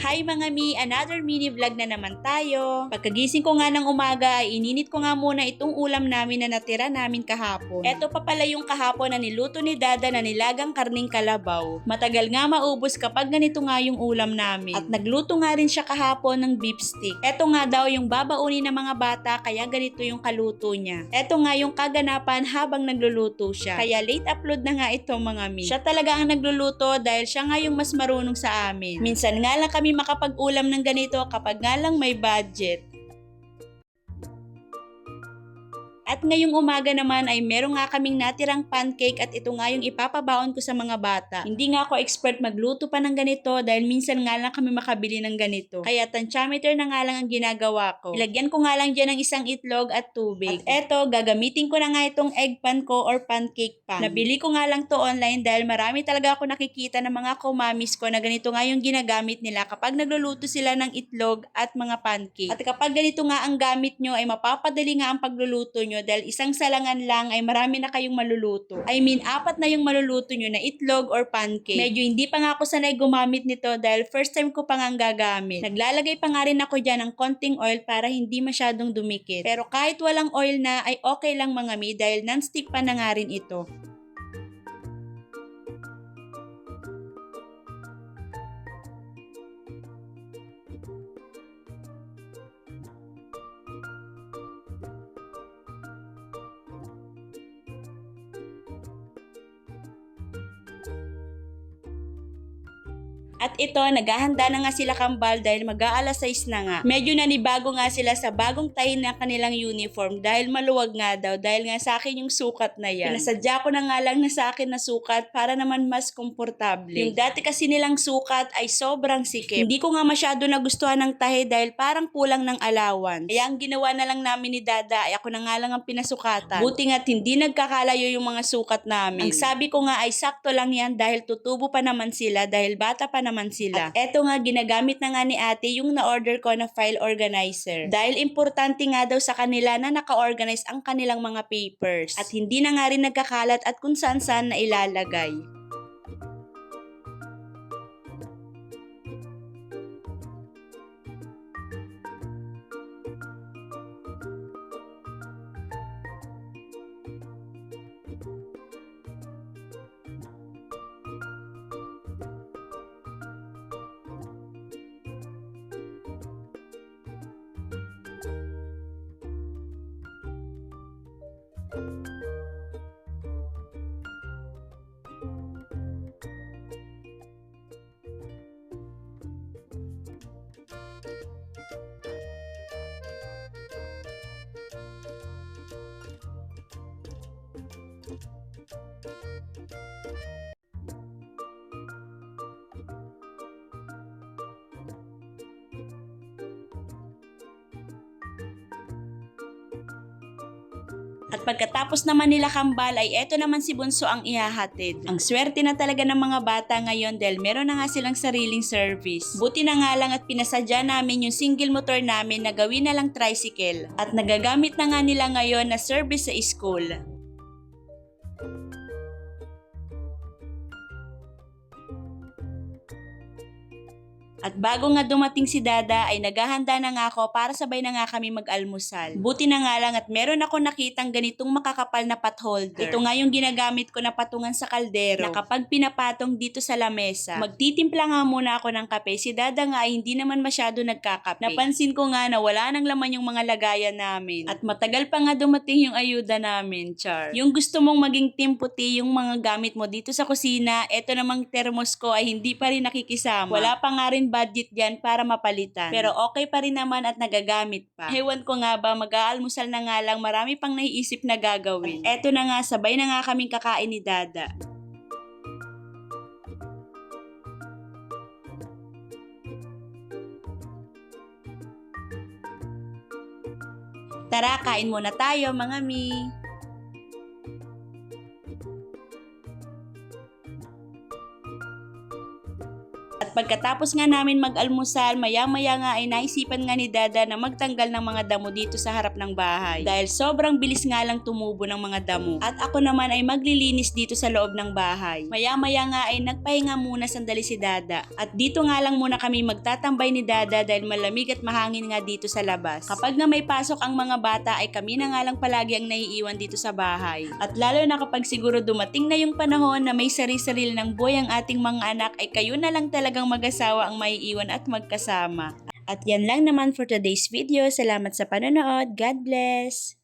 Hi mga mi, another mini vlog na naman tayo. Pagkagising ko nga ng umaga ay ininit ko nga muna itong ulam namin na natira namin kahapon. Eto pa pala yung kahapon na niluto ni Dada na nilagang karning kalabaw. Matagal nga maubos kapag ganito nga yung ulam namin. At nagluto nga rin siya kahapon ng beef stick. Eto nga daw yung babaunin ng mga bata kaya ganito yung kaluto niya. Eto nga yung kaganapan habang nagluluto siya. Kaya late upload na nga ito mga mi. Siya talaga ang nagluluto dahil siya nga yung mas marunong sa amin. Minsan nga lang kami makapag-ulam ng ganito kapag nga lang may budget. At ngayong umaga naman ay meron nga kaming natirang pancake at ito nga yung ipapabaon ko sa mga bata. Hindi nga ako expert magluto pa ng ganito dahil minsan nga lang kami makabili ng ganito. Kaya tantiameter na nga lang ang ginagawa ko. Ilagyan ko nga lang dyan ng isang itlog at tubig. At eto, gagamitin ko na nga itong egg pan ko or pancake pan. Nabili ko nga lang to online dahil marami talaga ako nakikita ng mga kumamis ko na ganito nga yung ginagamit nila kapag nagluluto sila ng itlog at mga pancake. At kapag ganito nga ang gamit nyo ay mapapadali nga ang pagluluto nyo dahil isang salangan lang ay marami na kayong maluluto. I mean, apat na yung maluluto nyo na itlog or pancake. Medyo hindi pa nga ako sanay gumamit nito dahil first time ko pa nga gagamit. Naglalagay pa nga rin ako dyan ng konting oil para hindi masyadong dumikit. Pero kahit walang oil na ay okay lang mga mi dahil non-stick pa na nga rin ito. At ito, naghahanda na nga sila kambal dahil mag-aalas 6 na nga. Medyo nanibago nga sila sa bagong tahi na kanilang uniform dahil maluwag nga daw dahil nga sa akin yung sukat na yan. Pinasadya ko na nga lang na sa akin na sukat para naman mas komportable. Yung dati kasi nilang sukat ay sobrang sikip. Hindi ko nga masyado nagustuhan ng tahi dahil parang kulang ng alawan. Kaya ang ginawa na lang namin ni Dada ay ako na nga lang ang pinasukatan. Buti nga't hindi nagkakalayo yung mga sukat namin. Ang sabi ko nga ay sakto lang yan dahil tutubo pa naman sila dahil bata pa naman sila. At eto nga, ginagamit na nga ni ate yung na-order ko na file organizer. Dahil importante nga daw sa kanila na naka-organize ang kanilang mga papers. At hindi na nga rin nagkakalat at kung saan saan na ilalagay. At pagkatapos naman nila kambal ay eto naman si Bunso ang ihahatid. Ang swerte na talaga ng mga bata ngayon dahil meron na nga silang sariling service. Buti na nga lang at pinasadya namin yung single motor namin na gawin na lang tricycle. At nagagamit na nga nila ngayon na service sa school. At bago nga dumating si Dada ay naghahanda na nga ako para sabay na nga kami mag-almusal. Buti na nga lang at meron ako nakitang ganitong makakapal na pot holder. Ito nga yung ginagamit ko na patungan sa kaldero na kapag pinapatong dito sa lamesa. Magtitimpla nga muna ako ng kape. Si Dada nga ay hindi naman masyado nagkakape. Napansin ko nga na wala nang laman yung mga lagayan namin. At matagal pa nga dumating yung ayuda namin, Char. Yung gusto mong maging timputi yung mga gamit mo dito sa kusina, eto namang thermos ko ay hindi pa rin nakikisama. Wala pa nga rin budget dyan para mapalitan. Pero okay pa rin naman at nagagamit pa. Ewan ko nga ba, mag-aalmusal na nga lang, marami pang naiisip na gagawin. Eto na nga, sabay na nga kaming kakain ni Dada. Tara, kain muna tayo mga mi. At pagkatapos nga namin mag-almusal, maya-maya nga ay naisipan nga ni Dada na magtanggal ng mga damo dito sa harap ng bahay. Dahil sobrang bilis nga lang tumubo ng mga damo. At ako naman ay maglilinis dito sa loob ng bahay. Maya-maya nga ay nagpahinga muna sandali si Dada. At dito nga lang muna kami magtatambay ni Dada dahil malamig at mahangin nga dito sa labas. Kapag nga may pasok ang mga bata ay kami na nga lang palagi ang naiiwan dito sa bahay. At lalo na kapag siguro dumating na yung panahon na may sarili-sarili ng boy ang ating mga anak ay kayo na lang talagang mag-asawa ang maiiwan at magkasama. At yan lang naman for today's video. Salamat sa panonood. God bless!